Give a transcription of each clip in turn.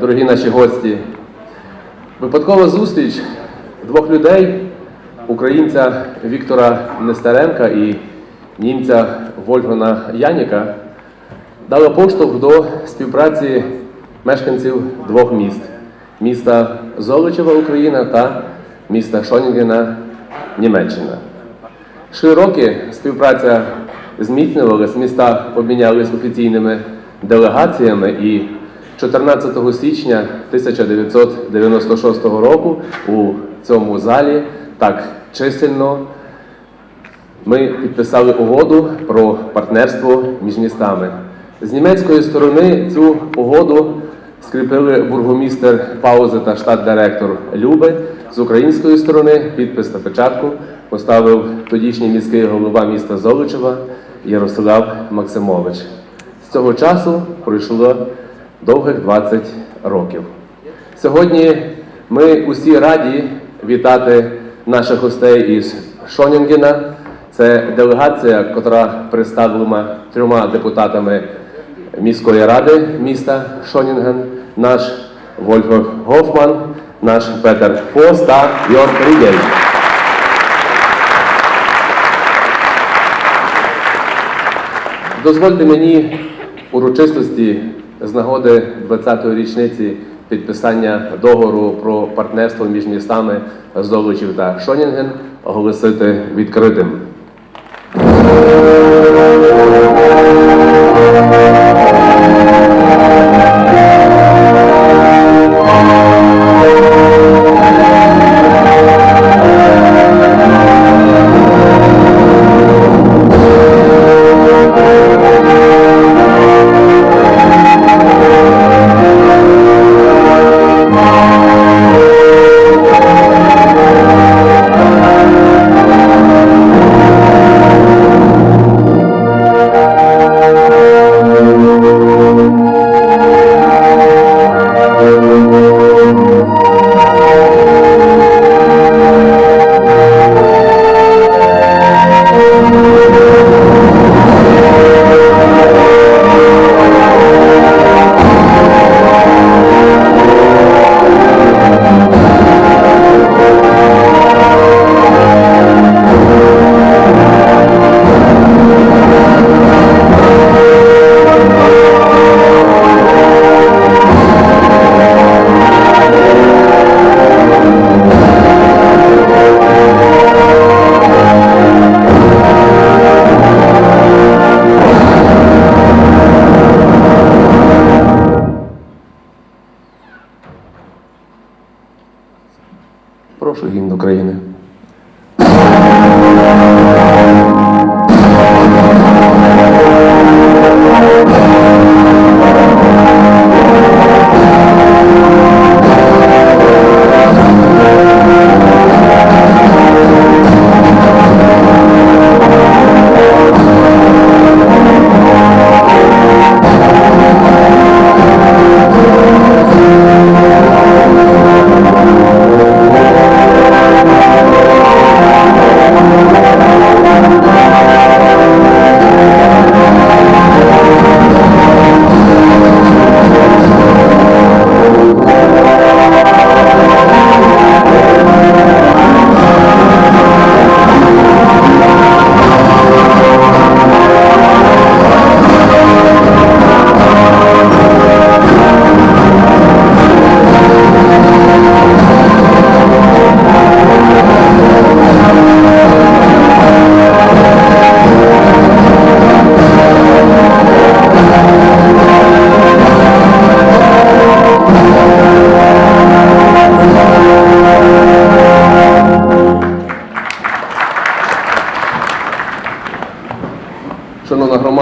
Дорогі наші гості, випадкова зустріч двох людей, українця Віктора Нестеренка і німця Вольфгана Яніка, дала поштовх до співпраці мешканців двох міст міста Золочева, Україна та міста Шонінгена, Німеччина. Широкі співпраця зміцнювалась, міста обмінялись офіційними делегаціями і 14 січня 1996 року у цьому залі так чисельно ми підписали угоду про партнерство між містами. З німецької сторони цю угоду скріпили бургомістер Паузе та штат-директор Любе. З української сторони підпис та печатку поставив тодішній міський голова міста Золочева Ярослав Максимович. З цього часу пройшло довгих 20 років. Сьогодні ми усі раді вітати наших гостей із Шонінгена. Це делегація, яка представлена трьома депутатами міської ради міста Шонінген, наш Вольфганг Гофман, наш Петер Фос та Йорк Рігель. Дозвольте мені урочистості з нагоди 20-ї річниці підписання договору про партнерство між містами Золочів та Шонінген оголосити відкритим.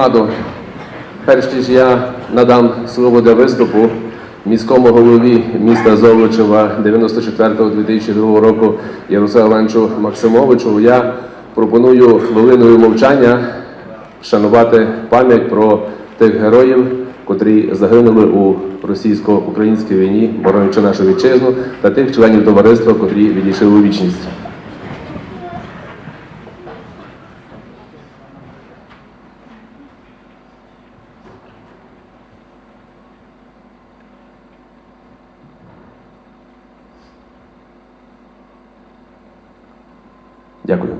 Шановна перш ніж я надам слово для виступу міському голові міста Золочева 94-2002 року Ярославу Івановичу Максимовичу, я пропоную хвилиною мовчання вшанувати пам'ять про тих героїв, котрі загинули у російсько-українській війні, боронячи нашу вітчизну, та тих членів товариства, котрі відійшли у вічність. Дякую.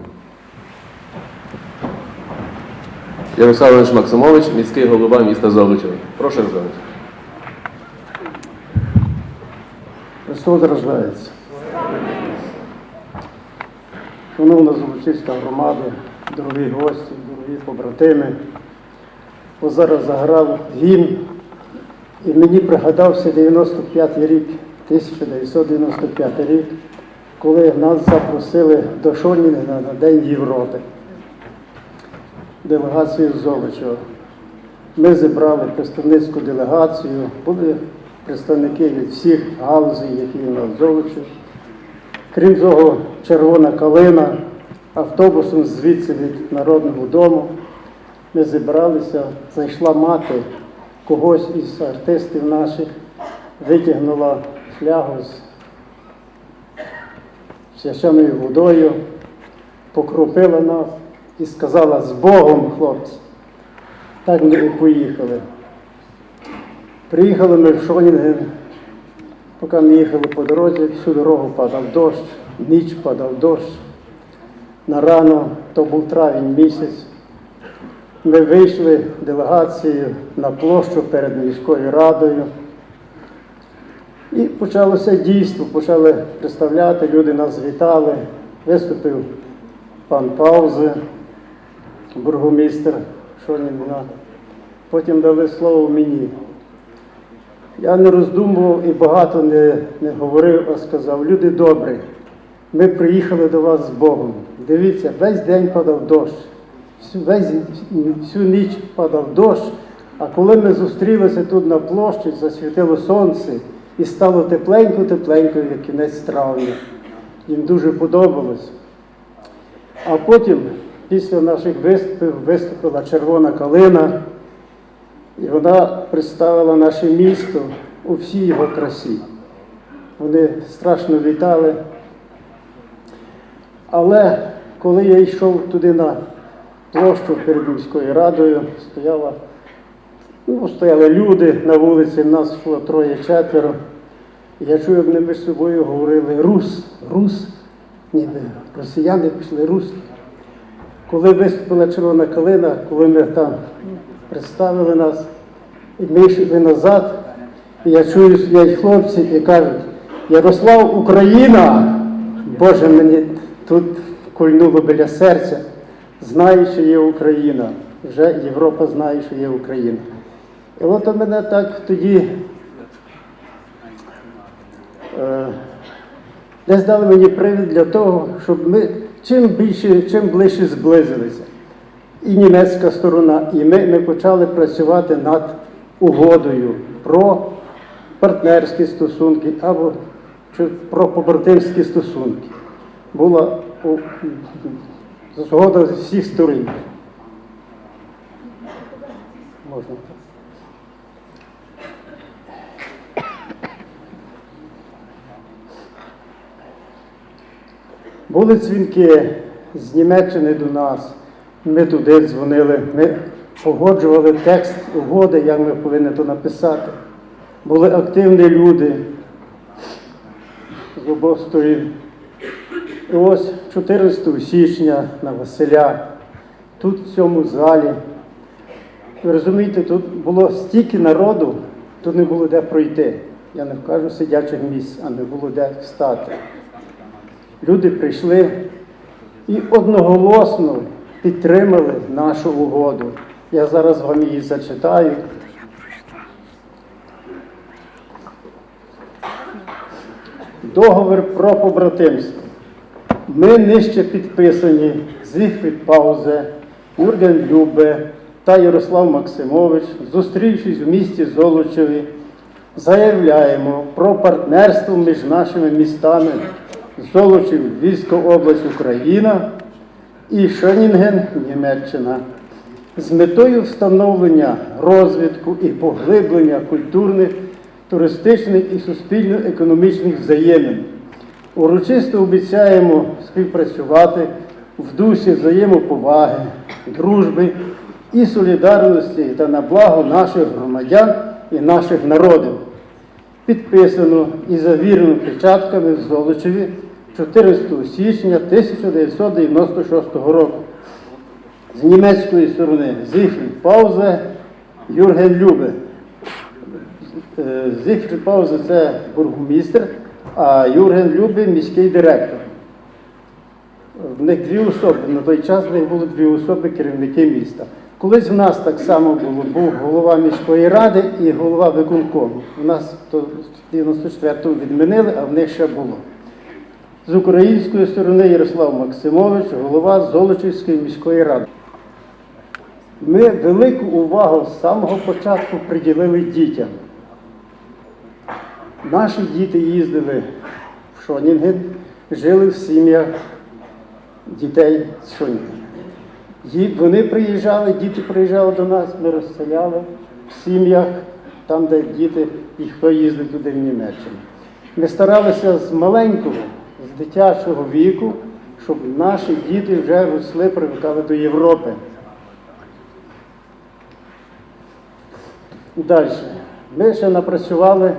Ярослав Іванович Максимович, міський голова міста Золочева. Прошу, Іванович. Христос рождається. Шановна Золочівська громада, дорогі гості, дорогі побратими. Ось зараз заграв гімн, і мені пригадався 95-й рік, 1995 рік, коли нас запросили до Шонінгена на День Європи. Делегацію з Золочева. Ми зібрали представницьку делегацію, були представники від всіх галузей, які в нас в Золочі. Крім того, червона калина, автобусом звідси від Народного дому. Ми зібралися, зайшла мати когось із артистів наших, витягнула флягу з священною водою, покропила нас і сказала з Богом, хлопці. Так ми і поїхали. Приїхали ми в Шонінген, поки ми їхали по дорозі, всю дорогу падав дощ, ніч падав дощ. На рано, то був травень місяць. Ми вийшли делегацією на площу перед міською радою. І почалося дійство, почали представляти, люди нас вітали. Виступив пан Паузи, бургомістр Шонінгена. Потім дали слово мені. Я не роздумував і багато не, не говорив, а сказав, люди добрі, ми приїхали до вас з Богом. Дивіться, весь день падав дощ, весь, всю ніч падав дощ, а коли ми зустрілися тут на площі, засвітило сонце і стало тепленько-тепленько, як кінець травня. Їм дуже подобалось. А потім, після наших виступів, виступила червона калина. І вона представила наше місто у всій його красі. Вони страшно вітали. Але коли я йшов туди на площу перед міською радою, стояла, ну, стояли люди на вулиці, нас було троє-четверо. Я чую, як вони між собою говорили Рус, Рус, ніби росіяни пішли русські. Коли виступила червона калина, коли ми там представили нас, і ми йшли назад, і я чую стоять хлопці і кажуть, Ярослав Україна, Боже, мені тут кольнуло біля серця, знаю, що є Україна. Вже Європа знає, що є Україна. І от у мене так тоді е, десь дали мені привід для того, щоб ми чим більше, чим ближче зблизилися і німецька сторона, і ми, ми почали працювати над угодою про партнерські стосунки або чи про побратимські стосунки. Була згода з всіх сторін. Можна. Були дзвінки з Німеччини до нас. Ми туди дзвонили, ми погоджували текст угоди, як ми повинні то написати. Були активні люди з обох сторін. І ось 14 січня на Василя, тут в цьому залі. Ви розумієте, тут було стільки народу, тут не було де пройти. Я не кажу сидячих місць, а не було де встати. Люди прийшли і одноголосно підтримали нашу угоду. Я зараз вам її зачитаю. Договір про побратимство. Ми нижче підписані Зігфрід Паузе, Юрген Любе та Ярослав Максимович, зустрівшись в місті Золочеві, заявляємо про партнерство між нашими містами Золочів, Львівська область, Україна і Шонінген, Німеччина з метою встановлення розвитку і поглиблення культурних, туристичних і суспільно-економічних взаємин. Урочисто обіцяємо співпрацювати в дусі взаємоповаги, дружби і солідарності та на благо наших громадян і наших народів. Підписано і завірено печатками в Золочеві 14 січня 1996 року. З німецької сторони Зігфрід Паузе, Юрген Любе. Е, Паузе це бургомістр, а Юрген Любе міський директор. В них дві особи. На той час в них було дві особи керівники міста. Колись в нас так само було, був голова міської ради і голова виконкому. У нас то в 94-му відмінили, а в них ще було. З української сторони Ярослав Максимович, голова Золочівської міської ради. Ми велику увагу з самого початку приділили дітям. Наші діти їздили в Шонінген, жили в сім'ях дітей з Шонінген. Вони приїжджали, діти приїжджали до нас, ми розселяли в сім'ях, там, де діти, і хто їздить туди в Німеччину. Ми старалися з маленького, з дитячого віку, щоб наші діти вже росли, привикали до Європи. Далі. Ми ще напрацювали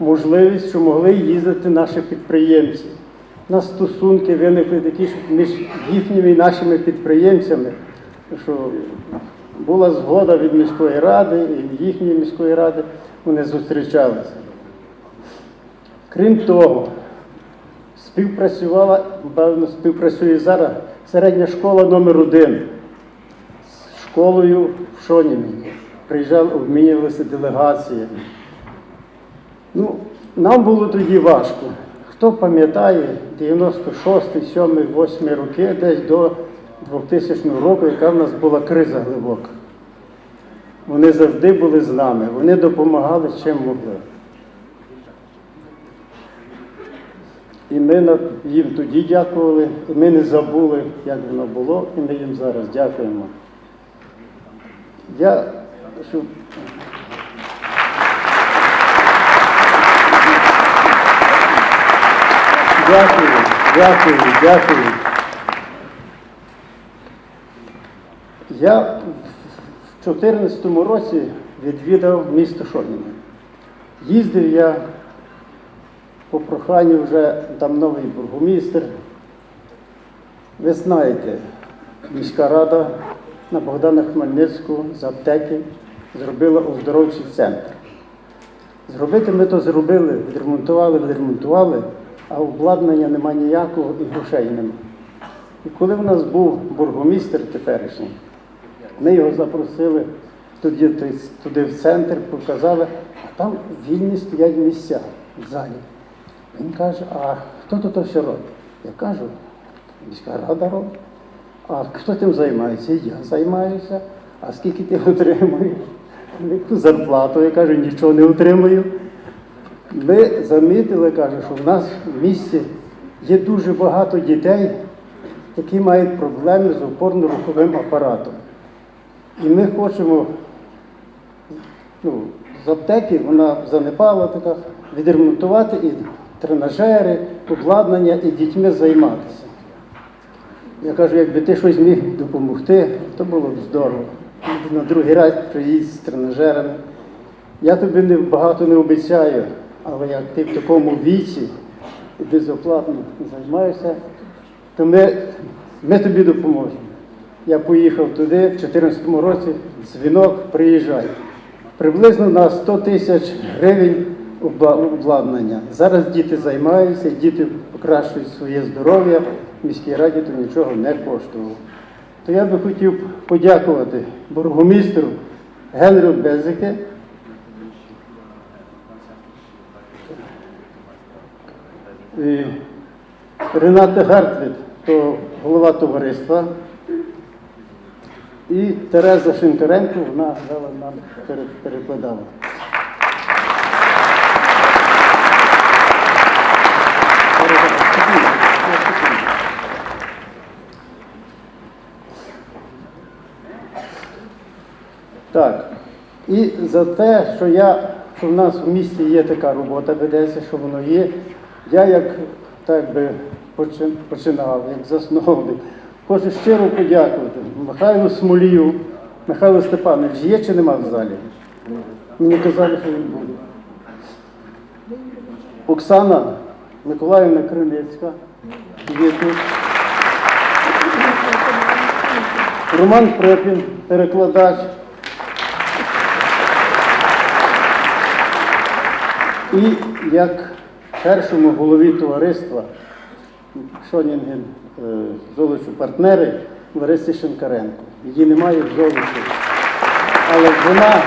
можливість, що могли їздити наші підприємці. У нас стосунки виникли такі, що між їхніми і нашими підприємцями, що була згода від міської ради і їхньої міської ради, вони зустрічалися. Крім того, співпрацювала, певно, співпрацює зараз середня школа номер один з школою в Шоніні. Приїжджали, обмінювалися делегаціями. Ну, нам було тоді важко. Хто пам'ятає 96, 7, 8 роки, десь до 2000 року, яка в нас була криза глибока. Вони завжди були з нами, вони допомагали чим могли. І ми їм тоді дякували, і ми не забули, як воно було, і ми їм зараз дякуємо. Я щоб Дякую, дякую, дякую. Я в 2014 році відвідав місто Шоніна. Їздив я по проханню вже там новий бургомістр. Ви знаєте, міська рада на Богдана Хмельницького з аптеки зробила оздоровчий центр. Зробити ми то зробили, відремонтували, відремонтували, а обладнання нема ніякого і грошей нема. І коли в нас був бургомістр теперішній, ми його запросили туди, туди в центр, показали, а там вільні стоять місця в залі. Він каже, а хто тут все робить? Я кажу, міська рада робить. А хто тим займається? Я займаюся. А скільки ти отримуєш? Яку зарплату? Я кажу, нічого не отримую. Ми замітили, каже, що в нас в місті є дуже багато дітей, які мають проблеми з опорно-руховим апаратом. І ми хочемо ну, з аптеки, вона занепала така, відремонтувати і тренажери, обладнання і дітьми займатися. Я кажу, якби ти щось міг допомогти, то було б здорово. На другий раз приїдь з тренажерами. Я тобі багато не обіцяю, але як ти в такому віці і безоплатно займаєшся, то ми, ми тобі допоможемо. Я поїхав туди в 2014 році, дзвінок, приїжджай. Приблизно на 100 тисяч гривень обладнання. Зараз діти займаються, діти покращують своє здоров'я, в міській раді то нічого не коштувало. То я би хотів подякувати бургомістру Генрю Безике. Рената Гартвіт, то голова товариства. І Тереза Шинкаренко, вона нам перекладала. Так. І за те, що я, що в нас в місті є така робота, ведеться, що воно є, я як так би починав, як засновник, хочу щиро подякувати Михайлу Смолію, Михайло Степанович, є чи нема в залі? Мені казали, що він буде. Оксана Миколаївна Криницька є тут. Роман Препін, перекладач. І як першому голові товариства Шонінген е, Золочу партнери Ларисі Шинкаренко. Її немає в Золочі. Але вона,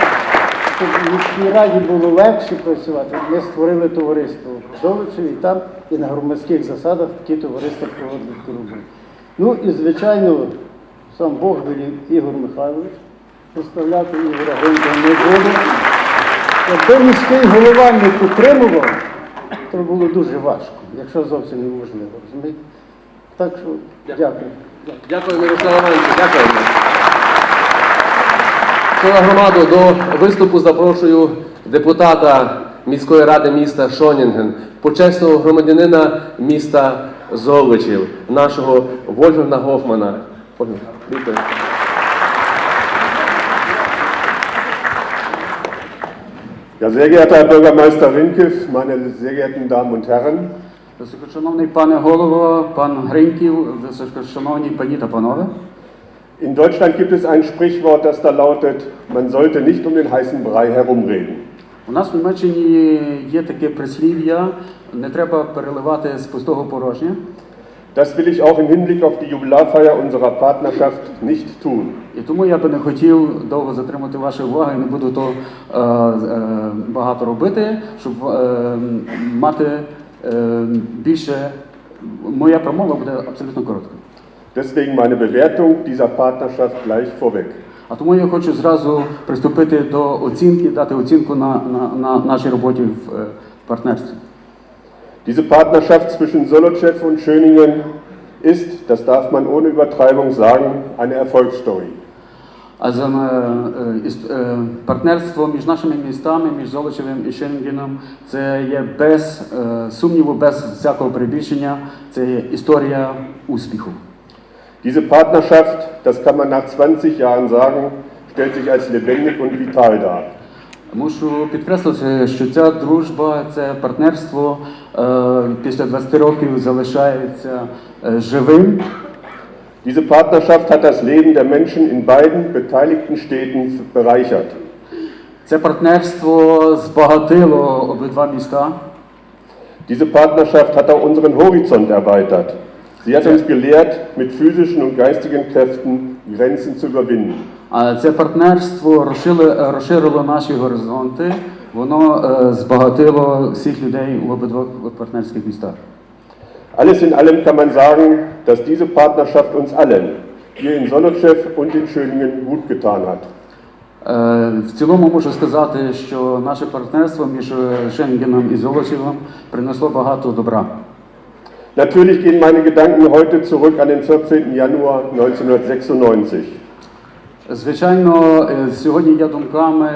щоб міській раді було легше працювати, ми створили товариство в Золочеві і там і на громадських засадах такі товариства проводять роботу. Ну і звичайно, сам Бог велів Ігор Михайлович представляти Ігора Гонка не буду. Якби міський голова не підтримував, то було дуже важко, якщо зовсім неможливо. розумієте? Так що дякую. Дякую, Мирослава Івановичу, дякуємо. Шановна громаду, до виступу запрошую депутата міської ради міста Шонінген, почесного громадянина міста Золочів, нашого Вольфганга Гофмана. Вольфганг, Ja, sehr geehrter Herr Bürgermeister Rinkiv, meine sehr geehrten Damen und Herren, Високошановний пане голово, пан Гриньків, високошановні пані та панове. in Deutschland gibt es ein Sprichwort, das da lautet, man sollte nicht um den heißen Brei herumreden. У нас в Німеччині є таке прислів'я, не треба переливати з пустого порожня. Das will ich auch im Hinblick auf die Jubilarfeier unserer Partnerschaft nicht tun. І тому я би не хотів довго затримати вашу увагу і не буду то е, е, багато робити, щоб е, мати е, більше. Моя промова буде абсолютно коротка. Deswegen meine Bewertung dieser Partnerschaft gleich vorweg. А тому я хочу зразу приступити до оцінки, дати оцінку на, на, на нашій роботі в е, партнерстві. Diese Partnerschaft zwischen Solocew und Schöningen ist, das darf man ohne Übertreibung sagen, eine Erfolgsstory. А за е, іс- е, партнерство між нашими містами, між Золочевим і Шенгеном, це є без е, сумніву, без всякого перебільшення, це є історія успіху. Diese Partnerschaft, das kann man nach 20 Jahren sagen, stellt sich als lebendig und vital dar. Мушу підкреслити, що ця дружба, це партнерство е, після 20 років залишається е, живим. Diese Partnerschaft hat das Leben der Menschen in beiden beteiligten Städten bereichert. Це партнерство збагатило обидва міста. Diese Partnerschaft hat auch unseren Horizont erweitert. Sie hat uns gelehrt, mit physischen und geistigen Kräften Grenzen zu überwinden. Це партнерство розширило, розширило наші горизонти, воно е, збагатило всіх людей у обидвох партнерських містах. Alles in allem kann man sagen, dass diese Partnerschaft uns allen, hier in Solocew und in Schöningen, gut getan hat. Е, В цілому можу сказати, що наше партнерство між е, Шенгеном і Золочевом принесло багато добра. Natürlich gehen meine Gedanken heute zurück an den 14. Januar 1996. Звичайно, е, сьогодні я думками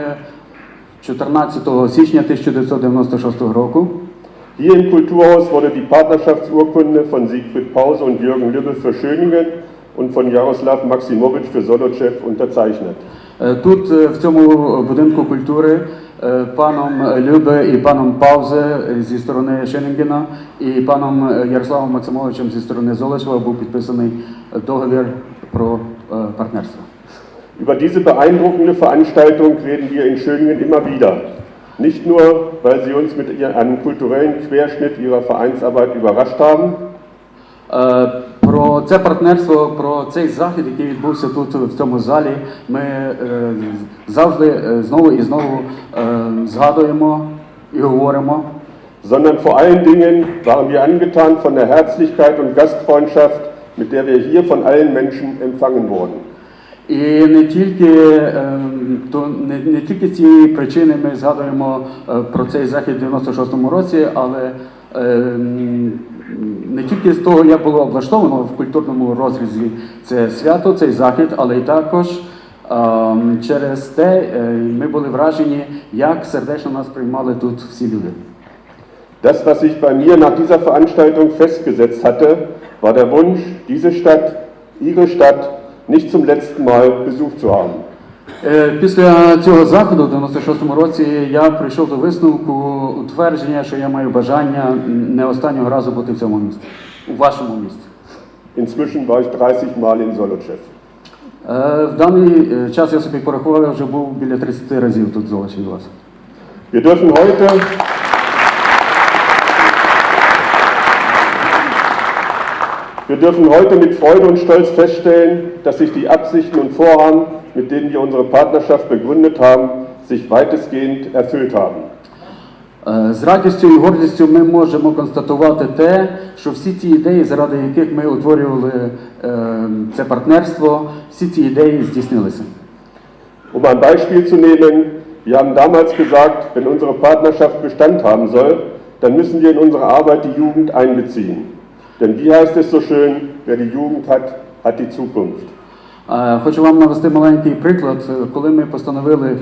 14 січня 1996 року. Hier im Kulturhaus wurde die Partnerschaftsurkunde von Siegfried Pause und Jürgen Lübbe für Schöningen und von Jaroslav Maximowitsch für Solocew unterzeichnet. Е, Тут, е, в цьому будинку культури, паном Любе і паном Паузе зі сторони Шенінгена і паном Ярославом Максимовичем зі сторони Золочева був підписаний договір про партнерство. Über diese beeindruckende Veranstaltung reden wir in Schöningen immer wieder. Nicht nur, weil sie uns mit ihr- einem kulturellen Querschnitt ihrer Vereinsarbeit überrascht haben, Е, Про це партнерство, про цей захід, який відбувся тут в цьому залі, ми е, завжди е, знову і знову е, згадуємо і говоримо. sondern vor allen Dingen waren wir angetan von der Herzlichkeit und Gastfreundschaft, mit der wir hier von allen Menschen empfangen wurden. І не тільки, е, то не, не тільки ці причини ми згадуємо е, про цей захід в 96-му році, але е, не тільки з того, як було облаштовано в культурному розрізі це свято, цей захід, але й також е, через те е, ми були вражені, як сердечно нас приймали тут всі люди. Das, was sich bei mir nach dieser Veranstaltung festgesetzt hatte, war der Wunsch, diese Stadt, Ihre Stadt, nicht zum letzten Mal besucht zu haben. Е, Після цього заходу в 96-му році я прийшов до висновку утвердження, що я маю бажання не останнього разу бути в цьому місті, у вашому місті. Inzwischen war ich 30 Mal in Solochev. Е, В даний е, час я собі порахував, я вже був біля 30 разів тут в Золочі. Wir dürfen heute Wir dürfen heute mit Freude und Stolz feststellen, dass sich die Absichten und Vorhaben, mit denen wir unsere Partnerschaft begründet haben, sich weitestgehend erfüllt haben. Е, З радістю і гордістю ми можемо констатувати те, що всі ці ідеї, заради яких ми утворювали е, це партнерство, всі ці ідеї здійснилися. Um ein Beispiel zu nehmen, wir haben damals gesagt, wenn unsere Partnerschaft Bestand haben soll, dann müssen wir in unsere Arbeit die Jugend einbeziehen. Denn wie heißt es so schön, wer die Jugend hat, hat die Zukunft. Хочу вам навести маленький приклад. Коли ми постановили,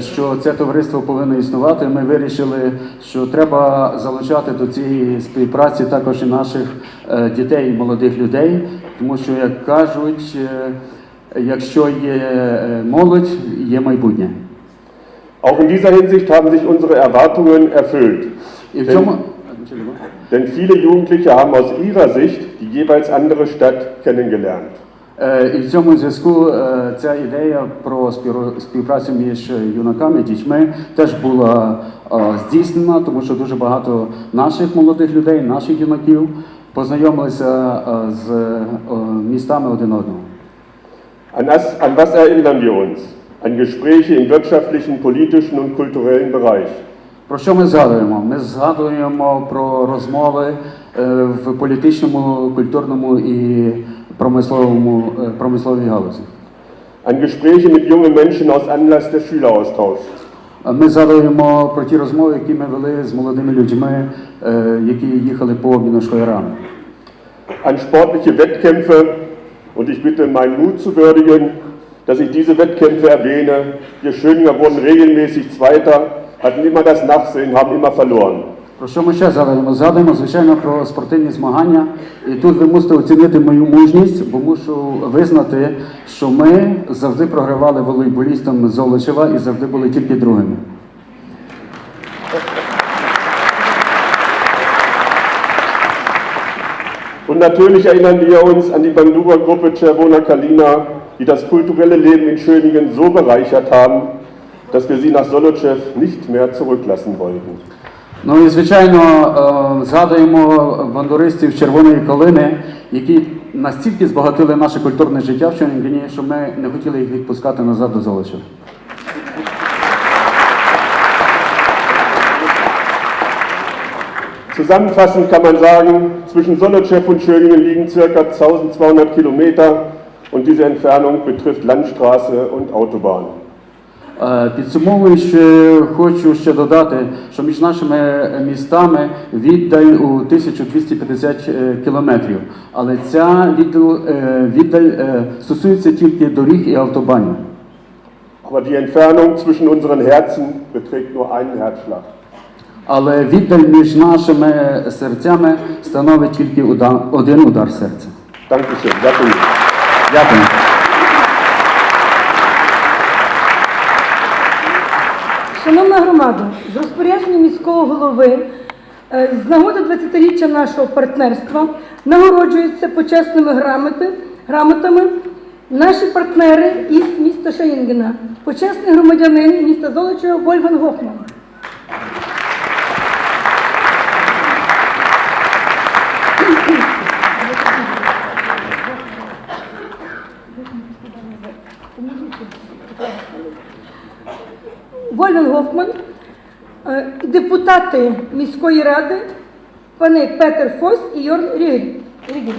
що це товариство повинно існувати, ми вирішили, що треба залучати до цієї співпраці також і наших е, дітей і молодих людей, тому що, як кажуть, е, якщо є е, молодь, є майбутнє. Auch in dieser Hinsicht haben sich unsere Erwartungen erfüllt. І в цьому Denn viele Jugendliche haben aus ihrer Sicht die jeweils andere Stadt kennengelernt. Е, І в цьому зв'язку е, ця ідея про співпрацю між юнаками і дітьми теж була е, здійснена, тому що дуже багато наших молодих людей, наших юнаків познайомилися е, з е, містами один одного. An an was erinnern wir uns? An Gespräche im wirtschaftlichen, politischen und kulturellen Bereich. Про що ми згадуємо? Ми згадуємо про розмови е, в політичному, культурному і промисловому е, промисловій галузі. An Gespräche mit jungen Menschen aus Anlass des Schüleraustauschs. Ми згадуємо про ті розмови, які ми вели з молодими людьми, е, які їхали по обміну школярами. An sportliche Wettkämpfe. Und ich bitte, meinen Mut zu würdigen, dass ich diese Wettkämpfe erwähne. Wir Schöninger wurden regelmäßig Zweiter, hatten immer das Nachsehen, haben immer verloren. Про що ми ще згадуємо? Згадуємо, звичайно, про спортивні змагання. І тут ви мусите оцінити мою мужність, бо мушу визнати, що ми завжди програвали волейболістам з Золочева і завжди були тільки другими. Und natürlich erinnern wir uns an die Bandura-Gruppe Cervona Kalina, die das kulturelle Leben in Schöningen so bereichert haben, dass wir sie nach Solochev nicht mehr zurücklassen wollten. Ну і звичайно е, згадуємо бандуристів Червоної калини, які настільки збагатили наше культурне життя в Чернігіні, що ми не хотіли їх відпускати назад до Золочева. Zusammenfassend kann man sagen, zwischen Solochev und Schöningen liegen ca. 1200 Kilometer und diese Entfernung betrifft Landstraße und Autobahn. Е, Підсумовуючи, хочу ще додати, що між нашими містами віддаль у 1250 е, кілометрів. Але ця віддаль, е, віддаль е, стосується тільки доріг і автобанів. Aber die Entfernung zwischen unseren Herzen beträgt nur einen Herzschlag. Але віддаль між нашими серцями становить тільки один удар серця. Danke. Дякую. Шановна громада, з розпорядження міського голови е, з нагоди 20-річчя нашого партнерства нагороджуються почесними грамоти, грамотами наші партнери із міста Шеїнгена. Почесний громадянин міста Золочева Вольган Гофман. Вольфган Гофман, е, депутати міської ради, пани Петер Фос і Йорн. Рігель.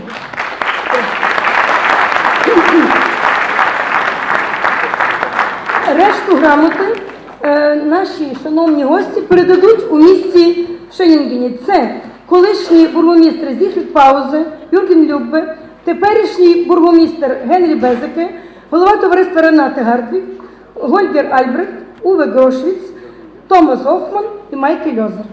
Решту грамоти е, наші шановні гості передадуть у місті Шенінгені. Це колишній бургомістр Зіфрід Паузе, Юрген Люббе, теперішній бургомістр Генрі Безеке, голова товариства Ренати Гардвік, Гольгер Альбрехт, Уве Грошвіц, Томас Гофман і Майкл Льозер.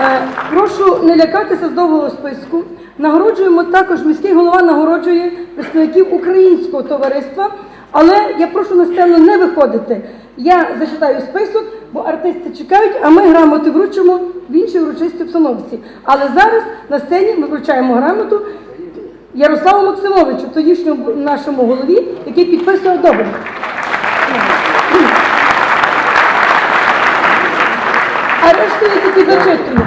Е, Прошу не лякатися з довгого списку. Нагороджуємо також міський голова нагороджує представників українського товариства, Але я прошу на сцену не виходити. Я зачитаю список, бо артисти чекають, а ми грамоти вручимо в іншій урочистій обстановці. Але зараз на сцені ми вручаємо грамоту Ярославу Максимовичу, тодішньому нашому голові, який підписував договір. А решту я тільки зачитую.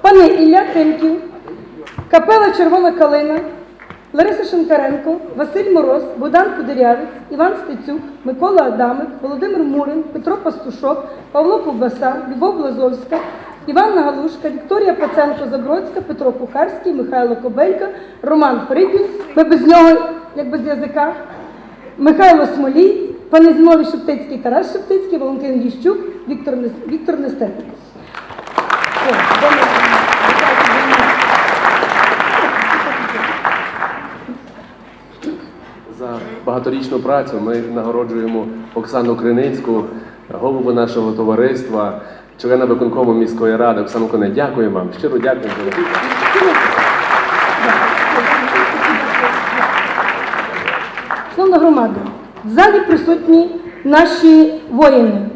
Пане Ілля Тимків, Капела Червона Калина, Лариса Шинкаренко, Василь Мороз, Богдан Кудрявець, Іван Стецюк, Микола Адамик, Володимир Мурин, Петро Пастушок, Павло Ковбаса, Любов Блазовська, Іванна Галушка, Вікторія Паценко Забродська, Петро Кухарський, Михайло Кобелька, Роман Припін, ми без нього, як без язика, Михайло Смолій, пане Зимові Шептицький, Тарас Шептицький, Валентин Ющук, Віктор, Віктор Нестерник. За багаторічну працю ми нагороджуємо Оксану Криницьку, голову нашого товариства, члена виконкому міської ради. Оксану Коне, дякую вам. Щиро дякую. за Шановна громада, в залі присутні наші воїни.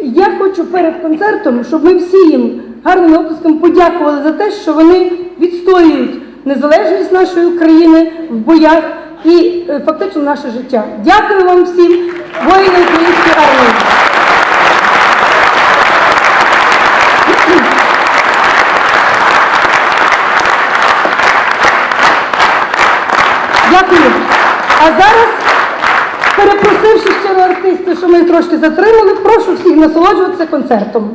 Я хочу перед концертом, щоб ми всі їм гарним оплеском подякували за те, що вони відстоюють незалежність нашої країни в боях і е, фактично наше життя. Дякую вам всім, воїни української армії. Дякую. А зараз, перепросивши щиро артистів, що ми трошки затримали, прошу всіх насолоджуватися концертом.